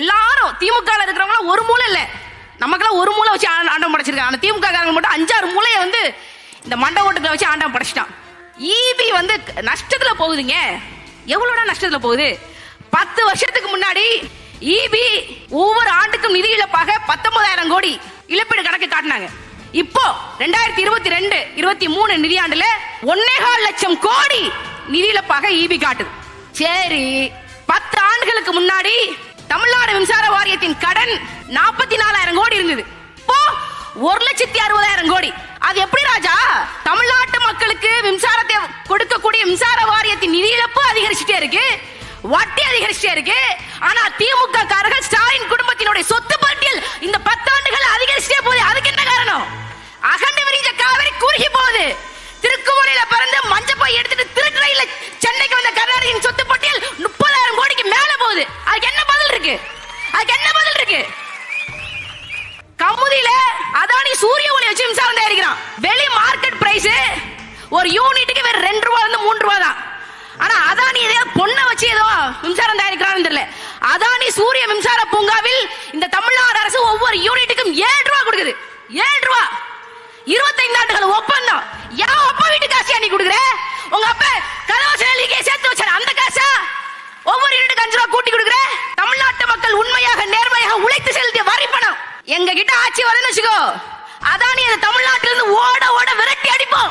எல்லாரும் திமுக ல ஒரு மூலை இல்லை. நமக்கெல்லாம் ஒரு மூலை வச்சு ஆண்டம் படைச்சிருக்காங்க. ஆனா திமுக காரங்க மட்டும் அஞ்சாறு மூலையை வந்து இந்த மண்ட ஓட்டுகளை வச்சு ஆண்டம் படைச்சிட்டான். ஈபி வந்து நஷ்டத்துல போகுதுங்க. எவ்வளோடா நஷ்டத்துல போகுது? பத்து வருஷத்துக்கு முன்னாடி ஈபி ஒவ்வொரு ஆண்டுக்கும் நிதி இழப்பாக பத்தொன்பதாயிரம் கோடி இழப்பீடு கணக்கு காட்டினாங்க. இப்போ ரெண்டாயிரத்தி இருபத்தி ரெண்டு இருபத்தி மூணு நிதியாண்டுல ஒன்னேகால் லட்சம் கோடி நிதி இழப்பாக ஈபி காட்டுது. சரி பத்து ஆண்டுகளுக்கு முன்னாடி தமிழ்நாடு மின்சார வாரியத்தின் கடன் நாற்பத்தி நாலாயிரம் கோடி இருந்தது. இப்போ ஒரு லட்சத்தி அறுபதாயிரம் கோடி. அது எப்படி ராஜா? தமிழ்நாட்டு மக்களுக்கு மின்சாரத்தை கொடுக்கக்கூடிய மின்சார வாரியத்தின் நிதி இழப்பு அதிகரிச்சுட்டே இருக்கு. வட்டி அதிகரிச்சுட்டே இருக்கு. ஆனா திமுக காரர்கள் ஸ்டாலின் குடும்பத்தினுடைய சொத்து பட்டியல் இந்த பத்தாண்டுகள் அதிகரிச்சுட்டே போகுது. அதுக்கு என்ன காரணம்? அகண்டு விரிஞ்ச காவிரி குறுகி போகுது. திருக்குவளையில பிறந்து மஞ்சப்பை எடுத்துட்டு திருட்டுறையில சென்னைக்கு வந்த கர்நாடகின் சொத்து சூரிய ஒளி வச்சு மின்சாரம் தயாரிக்கிறான். வெளி மார்க்கெட் பிரைஸ் ஒரு யூனிட்டுக்கு வேற ரெண்டு ரூபா இருந்து மூணு ரூபா தான். ஆனா அதானி ஏதோ பொண்ணை வச்சு ஏதோ மின்சாரம் தயாரிக்கிறான்னு தெரியல. அதானி சூரிய மின்சார பூங்காவில் இந்த தமிழ்நாடு அரசு ஒவ்வொரு யூனிட்டுக்கும் ஏழு ரூபா கொடுக்குது. ஏழு ரூபா. இருபத்தைந்து ஆண்டுகள் ஒப்பந்தம். ஏன் அப்பா வீட்டு காசு நீ கொடுக்குற? உங்க அப்பா கலவசலிக்கே சேர்த்து வச்சாரு. அந்த காசா? ஒவ்வொரு யூனிட்டுக்கு அஞ்சு ரூபா கூட்டி கொடுக்குற? தமிழ்நாட்டு மக்கள் உண்மையாக நேர்மையாக உழைத்து செலுத்திய வரி பணம் எங்க கிட்ட ஆட்சி வருதுன்னு வச்சுக்கோ. அதானி அந்த தமிழ்நாட்டில இருந்து ஓட ஓட விரட்டி அடிப்போம்.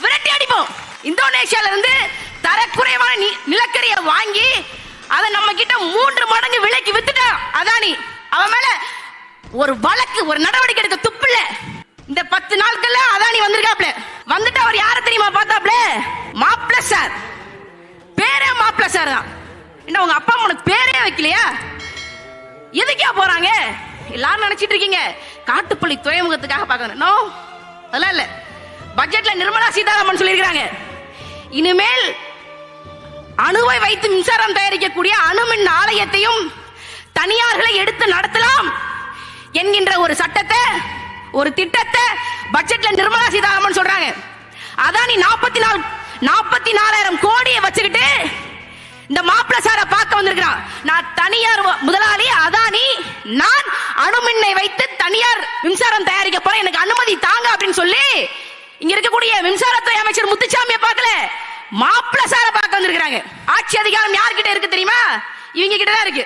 விரட்டி அடிப்போம். இந்தோனேஷியால இருந்து தரக்குறைவான நி- நிலக்கரியை வாங்கி அதை நம்ம கிட்ட மூன்று மடங்கு விலைக்கு வித்துட்டான் அதானி அவன் மேல ஒரு வழக்கு ஒரு நடவடிக்கை எடுக்க துப்பில்ல. இந்த பத்து நாட்கள்ல அதானி வந்திருக்காப்ல வந்துட்டு அவர் யார தெரியுமா பார்த்தாப்ல மாப்பிள சார். பேரே மாப்பிள சார் தான். என்ன உங்க அப்பா அம்மனுக்கு பேரே வைக்கலையா? எதுக்கா போறாங்க? எல்லாரும் நினைச்சிட்டு இருக்கீங்க. காட்டுப்பள்ளி துறைமுகத்துக்காக பார்க்கணும். நோ அதெல்லாம் இல்ல. பட்ஜெட்ல நிர்மலா சீதாராமன் சொல்லியிருக்கிறாங்க. இனிமேல் அணுவை வைத்து மின்சாரம் தயாரிக்கக்கூடிய அணுமின் ஆலயத்தையும் தனியார்களை எடுத்து நடத்தலாம் என்கின்ற ஒரு சட்டத்தை ஒரு திட்டத்தை பட்ஜெட்ல நிர்மலா சீதாராமன் சொல்றாங்க. அதானி நாற்பத்தி நாலு நாற்பத்தி நாலாயிரம் கோடியை வச்சுக்கிட்டு இந்த மாப்பிள்ள சாரை பார்க்க வந்திருக்கிறான். நான் தனியார் முதலாளி அதானி நான் அணுமின்னை வைத்து தனியார் மின்சாரம் தயாரிக்க போற எனக்கு அனுமதி தாங்க அப்படின்னு சொல்லி இங்க இருக்கக்கூடிய மின்சாரத்துறை அமைச்சர் முத்துச்சாமியை பார்க்கல. மாப்பிள்ள சாரை பார்க்க வந்திருக்கிறாங்க. ஆட்சி அதிகாரம் யார்கிட்ட இருக்கு தெரியுமா? இவங்க கிட்ட தான் இருக்கு.